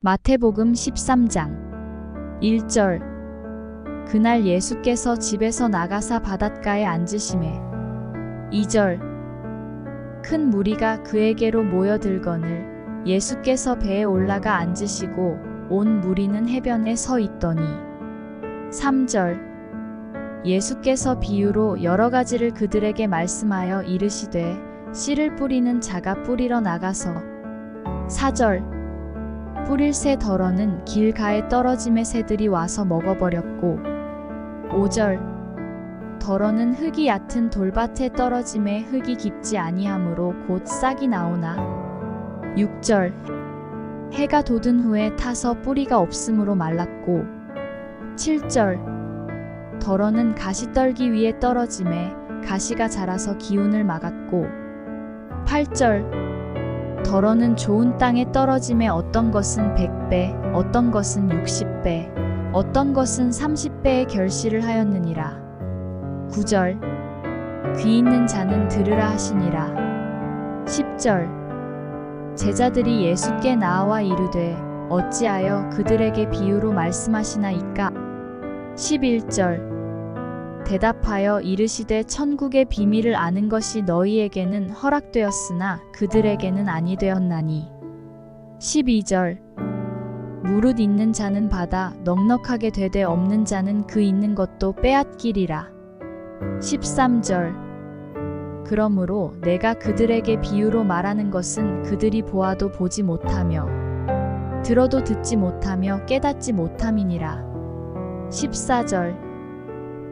마태복음 13장 1절. 그날 예수께서 집에서 나가사 바닷가에 앉으심에 2절. 큰 무리가 그에게로 모여들거늘 예수께서 배에 올라가 앉으시고 온 무리는 해변에 서 있더니 3절. 예수께서 비유로 여러 가지를 그들에게 말씀하여 이르시되 씨를 뿌리는 자가 뿌리러 나가서 4절 뿌릴 새 덜어는 길가에 떨어짐에 새들이 와서 먹어버렸고 5절 덜어는 흙이 얕은 돌밭에 떨어짐에 흙이 깊지 아니하므로 곧 싹이 나오나? 6절 해가 돋은 후에 타서 뿌리가 없으므로 말랐고 7절 덜어는 가시 떨기 위에 떨어짐에 가시가 자라서 기운을 막았고 8절 덜어는 좋은 땅에 떨어짐에 어떤 것은 100배, 어떤 것은 60배, 어떤 것은 30배의 결실을 하였느니라. 9절 귀 있는 자는 들으라 하시니라. 10절 제자들이 예수께 나와 이르되 어찌하여 그들에게 비유로 말씀하시나이까? 11절 대답하여 이르시되 천국의 비밀을 아는 것이 너희에게는 허락되었으나 그들에게는 아니 되었나니. 12절. 무릇 있는 자는 받아 넉넉하게 되되 없는 자는 그 있는 것도 빼앗기리라. 13절. 그러므로 내가 그들에게 비유로 말하는 것은 그들이 보아도 보지 못하며 들어도 듣지 못하며 깨닫지 못함이니라. 14절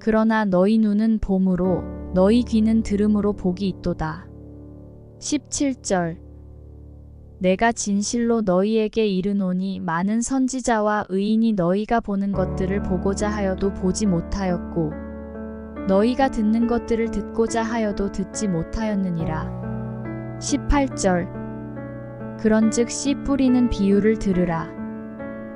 그러나 너희 눈은 봄으로 너희 귀는 들음으로 복이 있도다. 17절 내가 진실로 너희에게 이르노니 많은 선지자와 의인이 너희가 보는 것들을 보고자 하여도 보지 못하였고 너희가 듣는 것들을 듣고자 하여도 듣지 못하였느니라. 18절 그런즉 씨 뿌리는 비유를 들으라.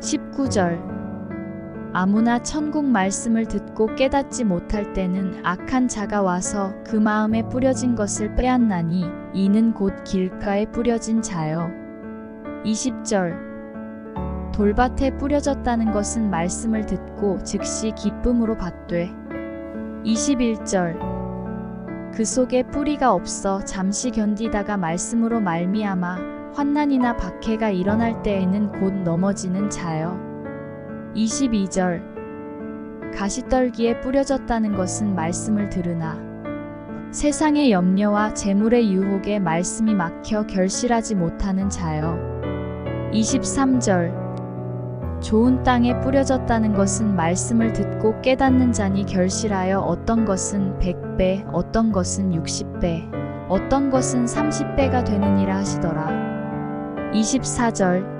19절 아무나 천국 말씀을 듣고 깨닫지 못할 때는 악한 자가 와서 그 마음에 뿌려진 것을 빼앗나니 이는 곧 길가에 뿌려진 자요. 20절 돌밭에 뿌려졌다는 것은 말씀을 듣고 즉시 기쁨으로 받되 21절 그 속에 뿌리가 없어 잠시 견디다가 말씀으로 말미암아 환난이나 박해가 일어날 때에는 곧 넘어지는 자요. 22절. 가시떨기에 뿌려졌다는 것은 말씀을 들으나 세상의 염려와 재물의 유혹에 말씀이 막혀 결실하지 못하는 자여. 23절. 좋은 땅에 뿌려졌다는 것은 말씀을 듣고 깨닫는 자니 결실하여 어떤 것은 100배, 어떤 것은 60배, 어떤 것은 30배가 되느니라 하시더라. 24절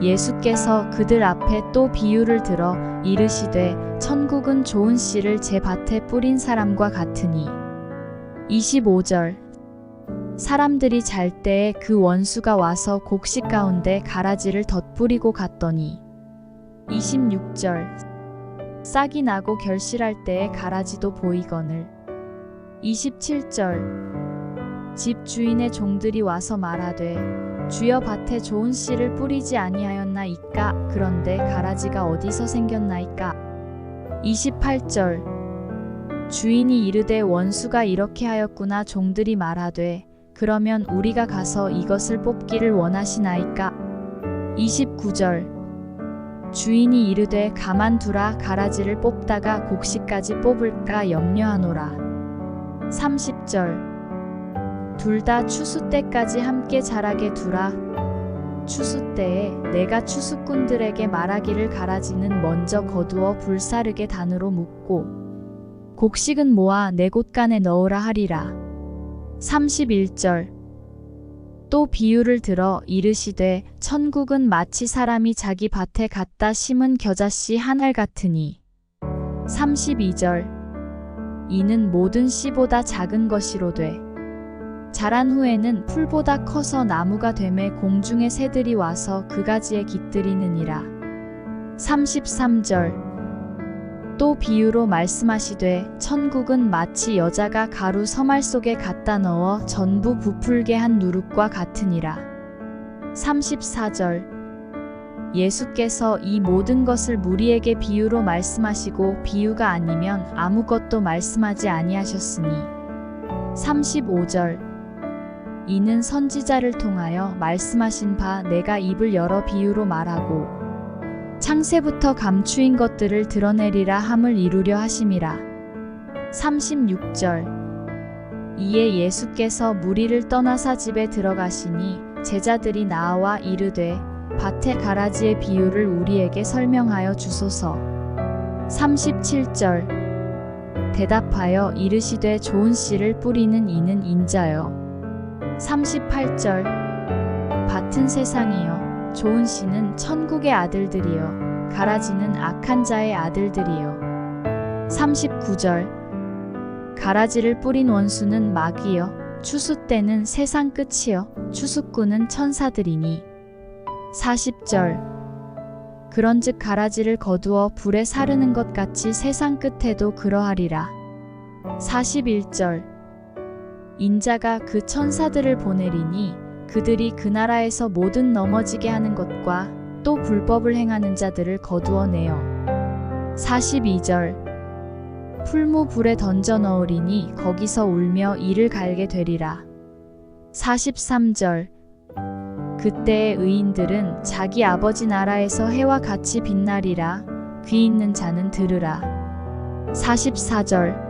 예수께서 그들 앞에 또 비유를 들어 이르시되 천국은 좋은 씨를 제 밭에 뿌린 사람과 같으니. 25절. 사람들이 잘 때에 그 원수가 와서 곡식 가운데 가라지를 덧뿌리고 갔더니. 26절. 싹이 나고 결실할 때에 가라지도 보이거늘. 27절 집 주인의 종들이 와서 말하되 주여 밭에 좋은 씨를 뿌리지 아니하였나 이까? 그런데 가라지가 어디서 생겼나이까? 28절. 주인이 이르되 원수가 이렇게 하였구나 종들이 말하되 그러면 우리가 가서 이것을 뽑기를 원하시나이까? 29절. 주인이 이르되 가만두라 가라지를 뽑다가 곡식까지 뽑을까 염려하노라. 30절 둘 다 추수 때까지 함께 자라게 두라. 추수 때에 내가 추수꾼들에게 말하기를 가라지는 먼저 거두어 불사르게 단으로 묶고 곡식은 모아 내 곳간에 넣으라 하리라. 31절 또 비유를 들어 이르시되 천국은 마치 사람이 자기 밭에 갖다 심은 겨자씨 한 알 같으니 32절 이는 모든 씨보다 작은 것이로되 자란 후에는 풀보다 커서 나무가 되매 공중의 새들이 와서 그 가지에 깃들이느니라. 33절. 또 비유로 말씀하시되 천국은 마치 여자가 가루 서말 속에 갖다 넣어 전부 부풀게 한 누룩과 같으니라. 34절. 예수께서 이 모든 것을 무리에게 비유로 말씀하시고 비유가 아니면 아무것도 말씀하지 아니하셨으니. 35절 이는 선지자를 통하여 말씀하신 바 내가 입을 열어 비유로 말하고 창세부터 감추인 것들을 드러내리라 함을 이루려 하심이라. 36절 이에 예수께서 무리를 떠나사 집에 들어가시니 제자들이 나와 이르되 밭의 가라지의 비유를 우리에게 설명하여 주소서. 37절 대답하여 이르시되 좋은 씨를 뿌리는 이는 인자요. 38절 밭은 세상이요. 좋은 씨는 천국의 아들들이요. 가라지는 악한 자의 아들들이요. 39절 가라지를 뿌린 원수는 마귀요. 추수 때는 세상 끝이요. 추수꾼은 천사들이니. 40절 그런즉 가라지를 거두어 불에 사르는 것 같이 세상 끝에도 그러하리라. 41절 인자가 그 천사들을 보내리니 그들이 그 나라에서 모든 넘어지게 하는 것과 또 불법을 행하는 자들을 거두어내어. 42절. 풀무 불에 던져 넣으리니 거기서 울며 이를 갈게 되리라. 43절. 그때의 의인들은 자기 아버지 나라에서 해와 같이 빛나리라. 귀 있는 자는 들으라. 44절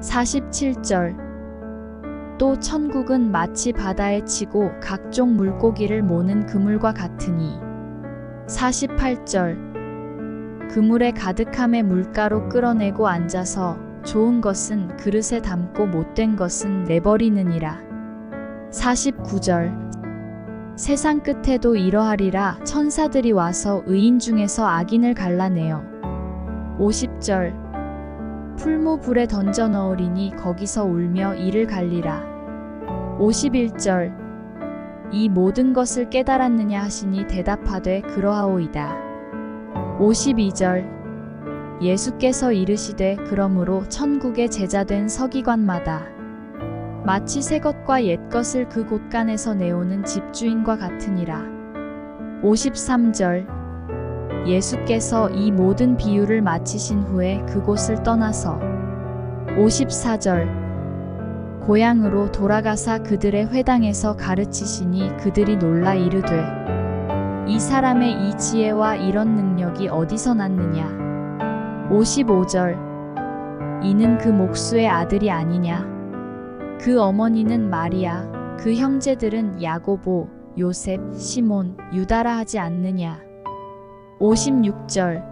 47절. 또 천국은 마치 바다에 치고 각종 물고기를 모는 그물과 같으니. 48절. 그물에 가득함에 물가로 끌어내고 앉아서 좋은 것은 그릇에 담고 못된 것은 내버리느니라. 49절. 세상 끝에도 이러하리라. 천사들이 와서 의인 중에서 악인을 갈라내어. 50절 풀무 불에 던져 넣으리니 거기서 울며 이를 갈리라. 51절 이 모든 것을 깨달았느냐 하시니 대답하되 그러하오이다. 52절 예수께서 이르시되 그러므로 천국의 제자된 서기관마다 마치 새 것과 옛 것을 그 곳간에서 내오는 집주인과 같으니라. 53절 예수께서 이 모든 비유를 마치신 후에 그곳을 떠나서 54절 고향으로 돌아가사 그들의 회당에서 가르치시니 그들이 놀라 이르되 이 사람의 이 지혜와 이런 능력이 어디서 났느냐? 55절 이는 그 목수의 아들이 아니냐? 그 어머니는 마리아 그 형제들은 야고보 요셉 시몬 유다라 하지 않느냐 56절.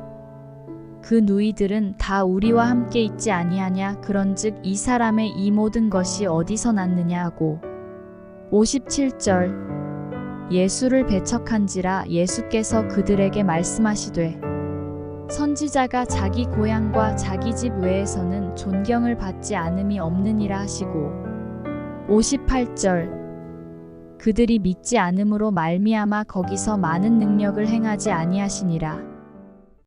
그 누이들은 다 우리와 함께 있지 아니하냐? 그런즉 이 사람의 이 모든 것이 어디서 났느냐? 하고. 57절. 예수를 배척한지라 예수께서 그들에게 말씀하시되 선지자가 자기 고향과 자기 집 외에서는 존경을 받지 않음이 없느니라 하시고. 58절 그들이 믿지 않음으로 말미암아 거기서 많은 능력을 행하지 아니하시니라